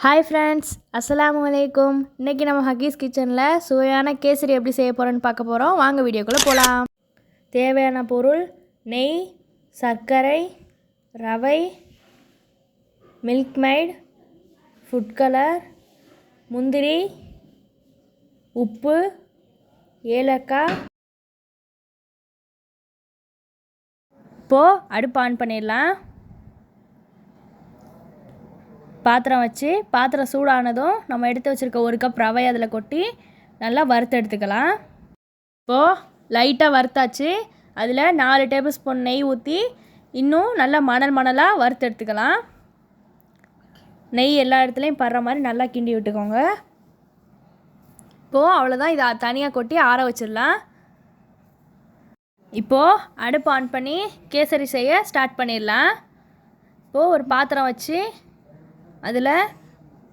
Hi friends அஸ்ஸலாமு வலைக்கும் இன்றைக்கி நம்ம ஹக்கீஸ் கிச்சனில் சுவையான கேசரி எப்படி செய்ய போகிறோன்னு பார்க்க போகிறோம் வாங்க வீடியோக்குள்ளே போகலாம் தேவையான பொருள் நெய் சர்க்கரை ரவை மில்க் மைட் ஃபுட் கலர் முந்திரி உப்பு ஏலக்காய். இப்போது அடுப்பு ஆன் பண்ணிடலாம். பாத்திரம் வச்சு பாத்திரம் சூடானதும் நம்ம எடுத்து வச்சுருக்க ஒரு கப் ரவை அதில் கொட்டி நல்லா வறுத்து எடுத்துக்கலாம். இப்போது லைட்டாக வறுத்தாச்சு. அதில் நாலு டேபிள் ஸ்பூன் நெய் ஊற்றி இன்னும் நல்லா மணல் மணலாக வறுத்து எடுத்துக்கலாம். நெய் எல்லா இடத்துலையும் படுற மாதிரி நல்லா கிண்டி விட்டுக்கோங்க. இப்போது அவ்வளோதான் இதை தனியாக கொட்டி ஆற வச்சிடலாம். இப்போது அடுப்பு ஆன் பண்ணி கேசரி செய்ய ஸ்டார்ட் பண்ணிடலாம். இப்போது ஒரு பாத்திரம் வச்சு அதில்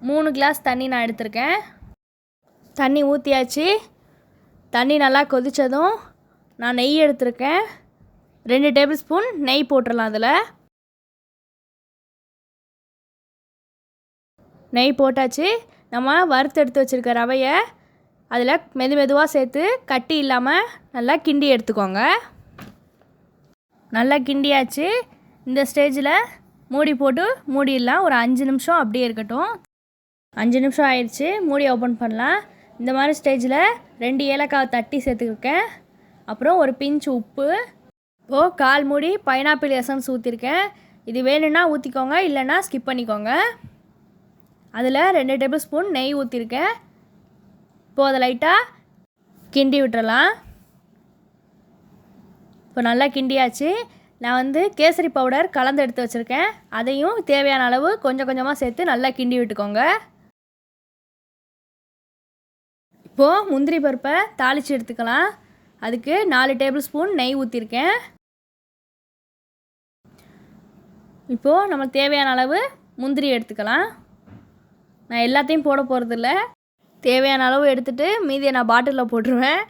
மூணு கிளாஸ் தண்ணி நான் எடுத்திருக்கேன். தண்ணி ஊற்றியாச்சு தண்ணி நல்லா கொதித்ததும் நான் நெய் எடுத்திருக்கேன். ரெண்டு டேபிள் ஸ்பூன் நெய் போட்டுடலாம் அதில். நெய் போட்டாச்சு. நம்ம வறுத்து எடுத்து வச்சுருக்க ரவையை அதில் மெது மெதுவாக சேர்த்து கட்டி இல்லாமல் நல்லா கிண்டி எடுத்துக்கோங்க. நல்லா கிண்டியாச்சு. இந்த ஸ்டேஜில் மூடி போட்டு மூடிடலாம். ஒரு அஞ்சு நிமிஷம் அப்படியே இருக்கட்டும். அஞ்சு நிமிஷம் ஆயிடுச்சு. மூடி ஓப்பன் பண்ணலாம். இந்த மாதிரி ஸ்டேஜில் ரெண்டு ஏலக்காய் தட்டி சேர்த்துருக்கேன். அப்புறம் ஒரு பிஞ்ச் உப்பு. ஓ கால் மூடி பைனாப்பிள் எசன்ஸ் ஊற்றிருக்கேன் இது வேணும்னா ஊற்றிக்கோங்க இல்லைன்னா ஸ்கிப் பண்ணிக்கோங்க. அதில் ரெண்டு டேபிள் ஸ்பூன் நெய் ஊற்றிருக்கேன் இப்போது அதை லைட்டாக கிண்டி விட்டுறலாம். இப்போ நல்லா கிண்டியாச்சு. நான் வந்து கேசரி பவுடர் கலந்து எடுத்து வச்சுருக்கேன். அதையும் தேவையான அளவு கொஞ்சம் கொஞ்சமாக சேர்த்து நல்லா கிண்டி விட்டுக்கோங்க. இப்போது முந்திரி பருப்பை தாளித்து எடுத்துக்கலாம். அதுக்கு நாலு டேபிள் ஸ்பூன் நெய் ஊற்றிருக்கேன் இப்போது நமக்கு தேவையான அளவு முந்திரி எடுத்துக்கலாம். நான் எல்லாத்தையும் போட போகிறதில்ல தேவையான அளவு எடுத்துகிட்டு மீதியை நான் பாட்டிலில் போட்டுருவேன்.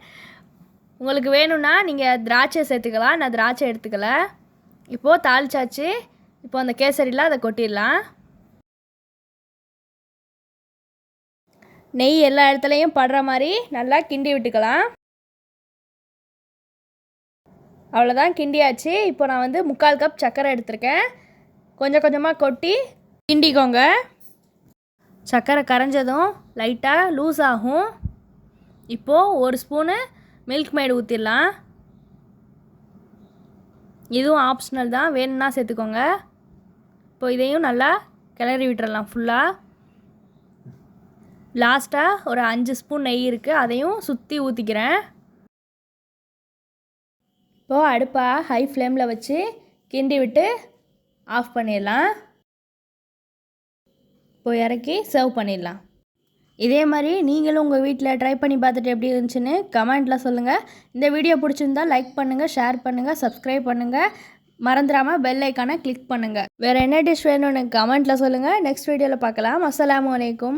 உங்களுக்கு வேணும்னா நீங்கள் திராட்சை சேர்த்துக்கலாம் நான் திராட்சை எடுத்துக்கல. இப்போது தாளிச்சாச்சு. இப்போ அந்த கேசரியில் அதை கொட்டிடலாம். நெய் எல்லா இடத்துலையும் படுற மாதிரி நல்லா கிண்டி விட்டுக்கலாம். அவ்வளோதான் கிண்டியாச்சு. இப்போ நான் வந்து முக்கால் கப் சர்க்கரை எடுத்திருக்கேன். கொஞ்சம் கொஞ்சமாக கொட்டி கிண்டிக்கோங்க. சர்க்கரை கரைஞ்சதும் லைட்டாக லூஸ் ஆகும். இப்போது ஒரு ஸ்பூனு மில்க் மேடு ஊற்றிடலாம் இதுவும் ஆப்ஷனல் தான். வேணும்னா சேர்த்துக்கோங்க. இப்போ இதையும் நல்லா கிளறி விட்டுறலாம் ஃபுல்லாக லாஸ்ட்டாக ஒரு அஞ்சு ஸ்பூன் நெய் இருக்குது அதையும் சுற்றி ஊற்றிக்கிறேன் இப்போது அடுப்பை ஹை ஃப்ளேமில் வச்சு கிண்டி விட்டு ஆஃப் பண்ணிடலாம். இப்போ இறக்கி சர்வ் பண்ணிடலாம். இதே மாதிரி நீங்களும் உங்கள் வீட்டில் ட்ரை பண்ணி பார்த்துட்டு எப்படி இருந்துச்சுன்னு கமெண்ட்டில் சொல்லுங்கள் இந்த வீடியோ பிடிச்சிருந்தா லைக் பண்ணுங்கள் ஷேர் பண்ணுங்கள் சப்ஸ்கிரைப் பண்ணுங்கள் மறந்துடாமல் பெல் ஐக்கானை கிளிக் பண்ணுங்கள் வேறு என்ன டிஷ் வேணும்னு கமெண்ட்டில் சொல்லுங்கள் நெக்ஸ்ட் வீடியோவில் பார்க்கலாம். அஸ்லாம் வலைக்கும்